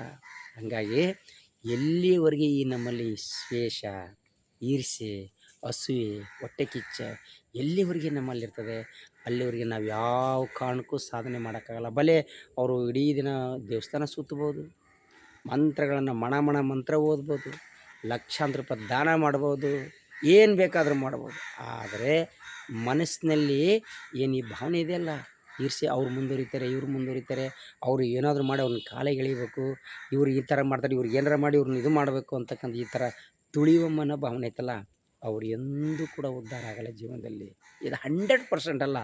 ಹಾಗಾಗಿ ಎಲ್ಲಿವರೆಗೆ ಈ ನಮ್ಮಲ್ಲಿ ಶ್ವೇಷ ಈರ್ಷೆ ಹಸುವೆ ಹೊಟ್ಟೆ ಕಿಚ್ಚ ಎಲ್ಲಿವರೆಗೆ ನಮ್ಮಲ್ಲಿರ್ತದೆ ಅಲ್ಲಿವರೆಗೆ ನಾವು ಯಾವ ಕಾರಣಕ್ಕೂ ಸಾಧನೆ ಮಾಡೋಕ್ಕಾಗಲ್ಲ. ಬಲೆ ಅವರು ಇಡೀ ದಿನ ದೇವಸ್ಥಾನ ಸುತ್ತಬೋದು ಮಂತ್ರಗಳನ್ನು ಮಣ ಮಣ ಮಂತ್ರ ಓದ್ಬೋದು. ಲಕ್ಷಾಂತರ ರೂಪಾಯಿ ದಾನ ಮಾಡ್ಬೋದು. ಏನು ಬೇಕಾದರೂ ಮಾಡ್ಬೋದು. ಆದರೆ ಮನಸ್ಸಿನಲ್ಲಿ ಏನು ಈ ಭಾವನೆ ಇದೆಯಲ್ಲ ಈರ್ಷೆ ಅವ್ರು ಮುಂದುವರಿತಾರೆ, ಇವ್ರು ಮುಂದುವರಿತಾರೆ, ಅವರು ಏನಾದರೂ ಮಾಡಿ ಅವ್ರನ್ನ ಕಾಲಿಗೆ ಎಳಿಬೇಕು, ಇವ್ರು ಈ ಥರ ಮಾಡ್ತಾರೆ, ಇವ್ರು ಏನಾರ ಮಾಡಿ ಇವ್ರನ್ನ ಇದು ಮಾಡಬೇಕು ಅಂತಕ್ಕಂಥ ಈ ಥರ ತುಳಿಯುವ ಮನೋಭಾವನೆ ಐತಲ್ಲ? ಅವ್ರು ಎಂದೂ ಕೂಡ ಉದ್ಧಾರ ಆಗಲ್ಲ ಜೀವನದಲ್ಲಿ. ಇದು ಹಂಡ್ರೆಡ್ ಪರ್ಸೆಂಟ್ ಅಲ್ಲ,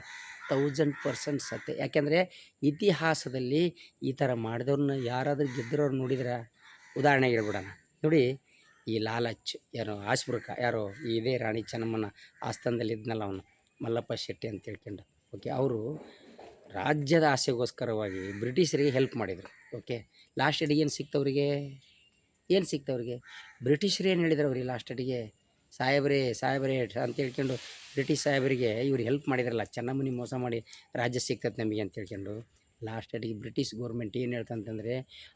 ತೌಸಂಡ್ ಪರ್ಸೆಂಟ್ ಸತ್ಯ. ಯಾಕೆಂದರೆ ಇತಿಹಾಸದಲ್ಲಿ ಈ ಥರ ಮಾಡಿದವ್ರನ್ನ ಯಾರಾದರೂ ಗೆದ್ದಿರೋರು ನೋಡಿದ್ರೆ? ಉದಾಹರಣೆ ಹೇಳ್ಬಿಡೋಣ. ನೋಡಿ ಈ ಲಾಲಚ್, ಯಾರು ಆಸ್ಪೃಕ ಯಾರು ಇದೇ ರಾಣಿ ಚೆನ್ನಮ್ಮನ ಆಸ್ಥಾನದಲ್ಲಿ ಇದ್ನಲ್ಲ ಅವನು, ಮಲ್ಲಪ್ಪ ಶೆಟ್ಟಿ ಅಂತ ತಿಳ್ಕೊಂಡು. ಓಕೆ, ಅವರು ರಾಜ್ಯದ ಆಸೆಗೋಸ್ಕರವಾಗಿ ಬ್ರಿಟಿಷರಿಗೆ ಹೆಲ್ಪ್ ಮಾಡಿದರು. ಓಕೆ, ಲಾಸ್ಟ್ ಅಡಿಗೆ ಏನು ಸಿಕ್ತವ್ರಿಗೆ? ಏನು ಸಿಕ್ತವ್ರಿಗೆ? ಬ್ರಿಟಿಷರು ಏನು ಹೇಳಿದ್ರು ಅವ್ರಿಗೆ ಲಾಸ್ಟ್ ಅಡಿಗೆ? ಸಾಹೇಬ್ರೇ ಸಾಹೇಬ್ರೇ ಅಂತ ಹೇಳ್ಕೊಂಡು ಬ್ರಿಟಿಷ್ ಸಾಹೇಬರಿಗೆ ಇವ್ರು ಹೆಲ್ಪ್ ಮಾಡಿದ್ರಲ್ಲ ಚೆನ್ನಮ್ಮನಿ ಮೋಸ ಮಾಡಿ ರಾಜ್ಯ ಸಿಕ್ತದೆ ನಮಗೆ ಅಂತ ಹೇಳ್ಕೊಂಡು. ಲಾಸ್ಟ್ ಅಡಿಗೆ ಬ್ರಿಟಿಷ್ ಗೌರ್ಮೆಂಟ್ ಏನು ಹೇಳ್ತಂತಂದರೆ,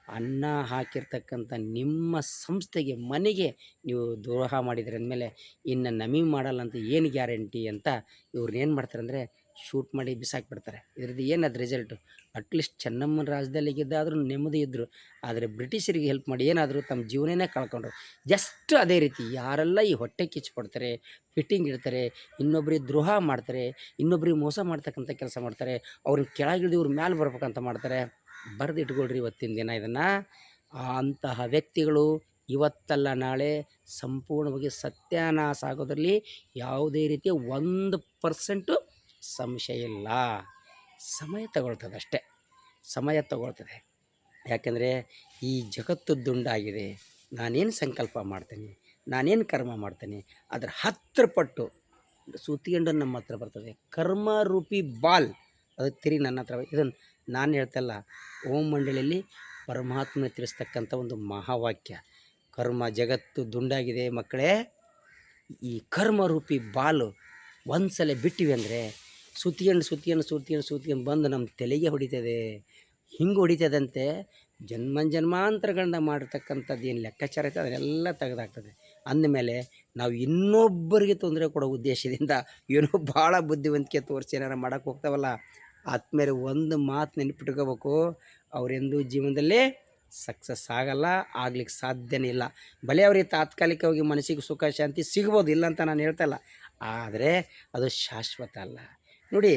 ಅನ್ನ ಹಾಕಿರ್ತಕ್ಕಂಥ ನಿಮ್ಮ ಸಂಸ್ಥೆಗೆ, ಮನೆಗೆ ನೀವು ದ್ರೋಹ ಮಾಡಿದ್ರಿ ಅಂದಮೇಲೆ, ಇನ್ನು ನಮಗೆ ಮಾಡಲ್ಲ ಅಂತ ಏನು ಗ್ಯಾರಂಟಿ ಅಂತ ಇವ್ರನ್ನ ಏನು ಮಾಡ್ತಾರೆ ಅಂದರೆ ಶೂಟ್ ಮಾಡಿ ಬಿಸಾಕ್ಬಿಡ್ತಾರೆ ಇದ್ರದ್ದು ಏನದು ರಿಸಲ್ಟು ಅಟ್ಲೀಸ್ಟ್ ಚೆನ್ನಮ್ಮನ ರಾಜ್ಯದಲ್ಲಿ ಗೆದ್ದಾದರೂ ನೆಮ್ಮದಿ ಇದ್ದರು ಆದರೆ ಬ್ರಿಟಿಷರಿಗೆ ಹೆಲ್ಪ್ ಮಾಡಿ ಏನಾದರೂ ತಮ್ಮ ಜೀವನನೇ ಕಳ್ಕೊಂಡ್ರು. ಜಸ್ಟ್ ಅದೇ ರೀತಿ ಯಾರೆಲ್ಲ ಈ ಹೊಟ್ಟೆ ಕಿಚ್ಚು ಕೊಡ್ತಾರೆ ಫಿಟ್ಟಿಂಗ್ ಇಡ್ತಾರೆ, ಇನ್ನೊಬ್ರಿಗೆ ದ್ರೋಹ ಮಾಡ್ತಾರೆ, ಇನ್ನೊಬ್ರಿಗೆ ಮೋಸ ಮಾಡ್ತಕ್ಕಂಥ ಕೆಲಸ ಮಾಡ್ತಾರೆ ಅವ್ರನ್ನ ಕೆಳಗಿಳಿದು ಇವ್ರ ಮ್ಯಾಲೆ ಬರ್ಬೇಕಂತ ಮಾಡ್ತಾರೆ ಬರೆದು ಇಟ್ಕೊಳ್ರಿ ಇವತ್ತಿನ ದಿನ ಇದನ್ನು. ಅಂತಹ ವ್ಯಕ್ತಿಗಳು ಇವತ್ತಲ್ಲ ನಾಳೆ ಸಂಪೂರ್ಣವಾಗಿ ಸತ್ಯಾನಾಶ ಆಗೋದ್ರಲ್ಲಿ ಯಾವುದೇ ರೀತಿಯ ಒಂದು ಪರ್ಸೆಂಟು ಸಂಶಯ ಇಲ್ಲ ಸಮಯ ತಗೊಳ್ತದೆ ಅಷ್ಟೇ ಸಮಯ ತಗೊಳ್ತದೆ. ಯಾಕೆಂದರೆ ಈ ಜಗತ್ತು ದುಂಡಾಗಿದೆ. ನಾನೇನು ಸಂಕಲ್ಪ ಮಾಡ್ತೀನಿ? ನಾನೇನು ಕರ್ಮ ಮಾಡ್ತೇನೆ? ಅದರ ಹತ್ತರ ಪಟ್ಟು ಸೂತಿಗಂಡು ನಮ್ಮ ಹತ್ರ ಬರ್ತದೆ. ಕರ್ಮ ರೂಪಿ ಬಾಲ್. ಅದು ತಿರಿ ನನ್ನ ಹತ್ರ ಇದನ್ನು ನಾನು ಹೇಳ್ತಲ್ಲ, ಓಂ ಮಂಡಳಿಯಲ್ಲಿ ಪರಮಾತ್ಮನ ತಿಳಿಸ್ತಕ್ಕಂಥ ಒಂದು ಮಹಾವಾಕ್ಯ. ಕರ್ಮ ಜಗತ್ತು ದುಂಡಾಗಿದೆ ಮಕ್ಕಳೇ, ಈ ಕರ್ಮರೂಪಿ ಬಾಲು ಒಂದು ಸಲ ಬಿಟ್ಟಿವಿ ಅಂದರೆ ಸುತ್ತಿಕೊಂಡು ಸುತ್ತಿಕೊಂಡು ಸುತ್ತಿಕೊಂಡು ಸುತ್ತಿಕೊಂಡು ಬಂದು ನಮ್ಮ ತಲೆಗೆ ಹೊಡಿತದೆ. ಹಿಂಗೆ ಹೊಡಿತದಂತೆ ಜನ್ಮ ಜನ್ಮಾಂತರಗಳನ್ನ ಮಾಡಿರ್ತಕ್ಕಂಥದ್ದು ಏನು ಲೆಕ್ಕಾಚಾರ ಐತೆ ಅದನ್ನೆಲ್ಲ ತೆಗೆದಾಗ್ತದೆ. ಅಂದಮೇಲೆ ನಾವು ಇನ್ನೊಬ್ಬರಿಗೆ ತೊಂದರೆ ಕೊಡೋ ಉದ್ದೇಶದಿಂದ ಏನೋ ಭಾಳ ಬುದ್ಧಿವಂತಿಕೆ ತೋರಿಸಿ ಏನಾರು ಮಾಡೋಕ್ಕೆ ಹೋಗ್ತಾವಲ್ಲ ಆದ್ಮೇಲೆ ಒಂದು ಮಾತು ನೆನಪಿಟ್ಕೋಬೇಕು, ಅವರೆಂದೂ ಜೀವನದಲ್ಲಿ ಸಕ್ಸಸ್ ಆಗಲ್ಲ, ಆಗ್ಲಿಕ್ಕೆ ಸಾಧ್ಯನೇ ಇಲ್ಲ. ಭಲೇ ಅವರಿಗೆ ತಾತ್ಕಾಲಿಕವಾಗಿ ಮನಸ್ಸಿಗೆ ಸುಖ, ಶಾಂತಿ ಸಿಗ್ಬೋದು ಇಲ್ಲ ಅಂತ ನಾನು ಹೇಳ್ತಾ ಇಲ್ಲ. ಆದರೆ ಅದು ಶಾಶ್ವತ ಅಲ್ಲ. ನೋಡಿ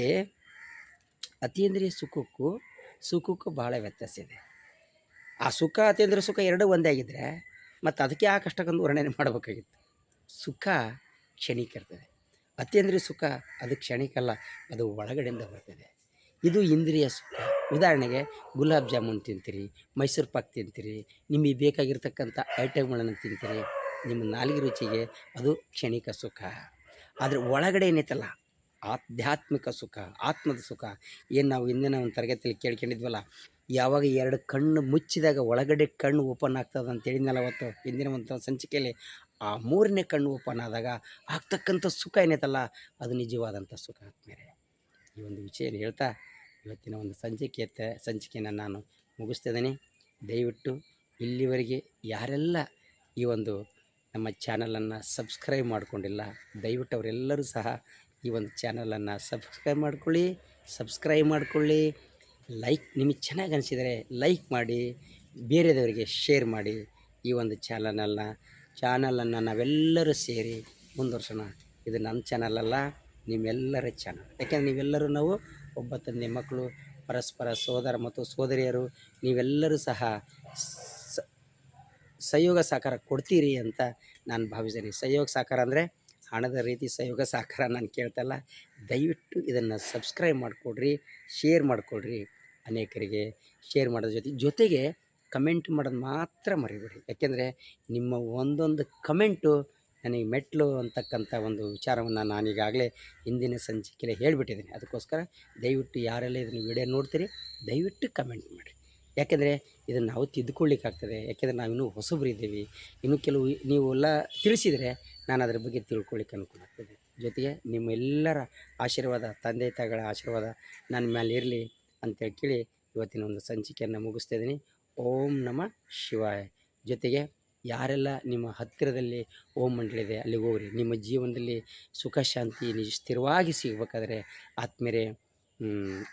ಅತೀಂದ್ರಿಯ ಸುಖಕ್ಕೂ ಸುಖಕ್ಕೂ ಭಾಳ ವ್ಯತ್ಯಾಸ ಇದೆ. ಆ ಸುಖ ಅತೀಂದ್ರಿಯ ಸುಖ ಎರಡೂ ಒಂದೇ ಆಗಿದ್ದರೆ ಮತ್ತು ಅದಕ್ಕೆ ಆ ಕಷ್ಟಕ್ಕೊಂದು ವರ್ಣನೆ ಮಾಡಬೇಕಾಗಿತ್ತು. ಸುಖ ಕ್ಷಣಿಕ ಇರ್ತದೆ. ಅತೀಂದ್ರಿಯ ಸುಖ, ಅದು ಕ್ಷಣಿಕಲ್ಲ ಅದು ಒಳಗಡೆಯಿಂದ ಬರ್ತದೆ. ಇದು ಇಂದ್ರಿಯ ಸುಖ. ಉದಾಹರಣೆಗೆ, ಗುಲಾಬ್ ಜಾಮೂನ್ ತಿಂತೀರಿ, ಮೈಸೂರು ಪಾಕ್ ತಿಂತೀರಿ, ನಿಮಗೆ ಬೇಕಾಗಿರ್ತಕ್ಕಂಥ ಐಟಮ್ಗಳನ್ನು ತಿಂತೀರಿ, ನಿಮ್ಮ ನಾಲಿಗೆ ರುಚಿಗೆ ಅದು ಕ್ಷಣಿಕ ಸುಖ. ಆದರೆ ಒಳಗಡೆ ಏನೈತಲ್ಲ ಆಧ್ಯಾತ್ಮಿಕ ಸುಖ, ಆತ್ಮದ ಸುಖ. ಏನು ನಾವು ಹಿಂದಿನ ಒಂದು ತರಗತಿಯಲ್ಲಿ ಕೇಳ್ಕೊಂಡಿದ್ವಲ್ಲ, ಯಾವಾಗ ಎರಡು ಕಣ್ಣು ಮುಚ್ಚಿದಾಗ ಒಳಗಡೆ ಕಣ್ಣು ಓಪನ್ ಆಗ್ತದೆ ಅಂತ ಹೇಳಿದ್ನಲ್ಲ ಅವತ್ತು ಹಿಂದಿನ ಒಂದು ಸಂಚಿಕೆಯಲ್ಲಿ ಆ ಮೂರನೇ ಕಣ್ಣು ಓಪನ್ ಆದಾಗ ಆಗ್ತಕ್ಕಂಥ ಸುಖ ಏನೈತಲ್ಲ ಅದು ನಿಜವಾದಂಥ ಸುಖ ಆದ್ಮೇಲೆ ಈ ಒಂದು ವಿಷಯ ಹೇಳ್ತಾ ಇವತ್ತಿನ ಒಂದು ಸಂಚಿಕೆ ಸಂಚಿಕೆಯನ್ನು ನಾನು ಮುಗಿಸ್ತಿದ್ದೀನಿ. ದಯವಿಟ್ಟು ಇಲ್ಲಿವರೆಗೆ ಯಾರೆಲ್ಲ ಈ ಒಂದು ನಮ್ಮ ಚಾನಲನ್ನು ಸಬ್ಸ್ಕ್ರೈಬ್ ಮಾಡಿಕೊಂಡಿಲ್ಲ, ದಯವಿಟ್ಟು ಅವರೆಲ್ಲರೂ ಸಹ ಈ ಒಂದು ಚಾನಲನ್ನು ಸಬ್ಸ್ಕ್ರೈಬ್ ಮಾಡ್ಕೊಳ್ಳಿ, ಸಬ್ಸ್ಕ್ರೈಬ್ ಮಾಡಿಕೊಳ್ಳಿ, ಲೈಕ್ ನಿಮಗೆ ಚೆನ್ನಾಗಿ ಅನಿಸಿದರೆ ಲೈಕ್ ಮಾಡಿ, ಬೇರೆದವರಿಗೆ ಶೇರ್ ಮಾಡಿ ಈ ಒಂದು ಚಾನಲನ್ನು. ಚಾನಲನ್ನು ನಾವೆಲ್ಲರೂ ಸೇರಿ ಮುಂದುವರ್ಸೋಣ. ಇದು ನಮ್ಮ ಚಾನಲ್ ಅಲ್ಲ ನಿಮ್ಮೆಲ್ಲರ ಚಾನಲ್. ಯಾಕೆಂದರೆ ನೀವೆಲ್ಲರೂ ನಾವು ಒಬ್ಬ ತಂದೆ ಮಕ್ಕಳು, ಪರಸ್ಪರ ಸೋದರ ಮತ್ತು ಸೋದರಿಯರು, ನೀವೆಲ್ಲರೂ ಸಹ ಸಹಯೋಗ ಸಹಕಾರ ಕೊಡ್ತೀರಿ ಅಂತ ನಾನು ಭಾವಿಸ್ತೇನೆ. ಸಹಯೋಗ ಸಹಕಾರ ಅಂದರೆ ಹಣದ ರೀತಿ ಸಹಯೋಗ ಸಹಕಾರ ನಾನು ಕೇಳ್ತಲ್ಲ, ದಯವಿಟ್ಟು ಇದನ್ನು ಸಬ್ಸ್ಕ್ರೈಬ್ ಮಾಡಿಕೊಡ್ರಿ ಶೇರ್ ಮಾಡಿಕೊಡ್ರಿ. ಅನೇಕರಿಗೆ ಶೇರ್ ಮಾಡೋದ್ರ ಜೊತೆ, ಜೊತೆಗೆ ಕಮೆಂಟ್ ಮಾಡೋದು ಮಾತ್ರ ಮರಿಬೇಡಿ. ಯಾಕೆಂದರೆ ನಿಮ್ಮ ಒಂದೊಂದು ಕಮೆಂಟು ನನಗೆ ಮೆಟ್ಲು ಅಂತಕ್ಕಂಥ ಒಂದು ವಿಚಾರವನ್ನು ನಾನೀಗಾಗಲೇ ಹಿಂದಿನ ಸಂಚಿಕೆಯಲ್ಲಿ ಹೇಳಿಬಿಟ್ಟಿದ್ದೀನಿ. ಅದಕ್ಕೋಸ್ಕರ ದಯವಿಟ್ಟು ಯಾರೆಲ್ಲ ಇದನ್ನು ವಿಡಿಯೋ ನೋಡ್ತೀರಿ, ದಯವಿಟ್ಟು ಕಮೆಂಟ್ ಮಾಡಿರಿ. ಯಾಕೆಂದರೆ ಇದನ್ನು ನಾವು ತಿದ್ದುಕೊಳ್ಳಿಕ್ಕಾಗ್ತದೆ. ಯಾಕೆಂದರೆ ನಾವು ಇನ್ನೂ ಹೊಸಬರಿದ್ದೀವಿ ಇನ್ನೂ ಕೆಲವು ನೀವು ಎಲ್ಲ ತಿಳಿಸಿದರೆ ನಾನು ಅದ್ರ ಬಗ್ಗೆ ತಿಳ್ಕೊಳ್ಳಿಕ್ಕೆ ಅನುಕೂಲ ಆಗ್ತದೆ. ಜೊತೆಗೆ ನಿಮ್ಮೆಲ್ಲರ ಆಶೀರ್ವಾದ, ತಂದೆ, ತಾಯಿಗಳ ಆಶೀರ್ವಾದ ನನ್ನ ಮೇಲೆ ಇರಲಿ ಅಂತೇಳಿ ಕೇಳಿ ಇವತ್ತಿನ ಒಂದು ಸಂಚಿಕೆಯನ್ನು ಮುಗಿಸ್ತಾ ಇದ್ದೀನಿ. ಓಂ ನಮ ಶಿವಾಯ. ಜೊತೆಗೆ ಯಾರೆಲ್ಲ ನಿಮ್ಮ ಹತ್ತಿರದಲ್ಲಿ ಓಂ ಮಂಡಳಿದೆ, ಅಲ್ಲಿಗೆ ಹೋಗ್ರಿ. ನಿಮ್ಮ ಜೀವನದಲ್ಲಿ ಸುಖ, ಶಾಂತಿ, ನಿಜ ಸ್ಥಿರವಾಗಿ ಸಿಗಬೇಕಾದ್ರೆ ಆತ್ಮೇಲೆ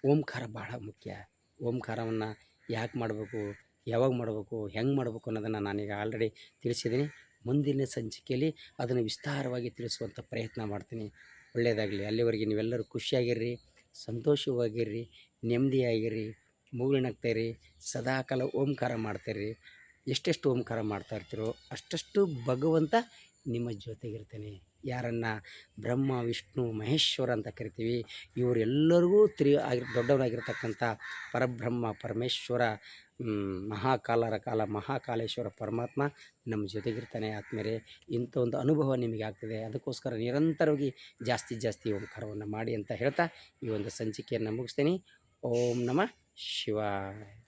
ಓಂಕಾರ ಭಾಳ ಮುಖ್ಯ. ಓಂಕಾರವನ್ನು ಯಾಕೆ ಮಾಡಬೇಕು, ಯಾವಾಗ ಮಾಡಬೇಕು, ಹೆಂಗೆ ಮಾಡಬೇಕು ಅನ್ನೋದನ್ನು ನಾನೀಗ ಆಲ್ರೆಡಿ ತಿಳಿಸಿದ್ದೀನಿ ಮುಂದಿನ ಸಂಚಿಕೆಯಲ್ಲಿ ಅದನ್ನು ವಿಸ್ತಾರವಾಗಿ ತಿಳಿಸುವಂಥ ಪ್ರಯತ್ನ ಮಾಡ್ತೀನಿ. ಒಳ್ಳೆಯದಾಗಲಿ ಅಲ್ಲಿವರೆಗೆ ನೀವೆಲ್ಲರೂ ಖುಷಿಯಾಗಿರ್ರಿ, ಸಂತೋಷವಾಗಿರ್ರಿ, ನೆಮ್ಮದಿಯಾಗಿರ್ರಿ, ಮೂಗಿನಗ್ತಾಯಿರಿ, ಸದಾಕಾಲ ಓಂಕಾರ ಮಾಡ್ತಾಯಿರಿ. ಎಷ್ಟೆಷ್ಟು ಓಂಕಾರ ಮಾಡ್ತಾ ಇರ್ತೀರೋ ಅಷ್ಟಷ್ಟು ಭಗವಂತ ನಿಮ್ಮ ಜೊತೆಗಿರ್ತಾನೆ. ಯಾರನ್ನು ಬ್ರಹ್ಮ, ವಿಷ್ಣು, ಮಹೇಶ್ವರ ಅಂತ ಕರಿತೀವಿ ಇವರೆಲ್ಲರಿಗೂ ತ್ರಿ ಆಗಿ ದೊಡ್ಡವನಾಗಿರ್ತಕ್ಕಂಥ ಪರಬ್ರಹ್ಮ, ಪರಮೇಶ್ವರ ಮಹಾಕಾಲರ ಕಾಲ, ಮಹಾಕಾಲೇಶ್ವರ ಪರಮಾತ್ಮ ನಮ್ಮ ಜೊತೆಗಿರ್ತಾನೆ ಆತ್ಮೇಲೆ ಇಂಥ ಒಂದು ಅನುಭವ ನಿಮಗೆ ಆಗ್ತದೆ. ಅದಕ್ಕೋಸ್ಕರ ನಿರಂತರವಾಗಿ ಜಾಸ್ತಿ ಜಾಸ್ತಿ ಓಂಕಾರವನ್ನು ಮಾಡಿ ಅಂತ ಹೇಳ್ತಾ ಈ ಒಂದು ಸಂಚಿಕೆಯನ್ನು ಮುಗಿಸ್ತೀನಿ. ಓಂ ನಮ ಶಿವಾಯ.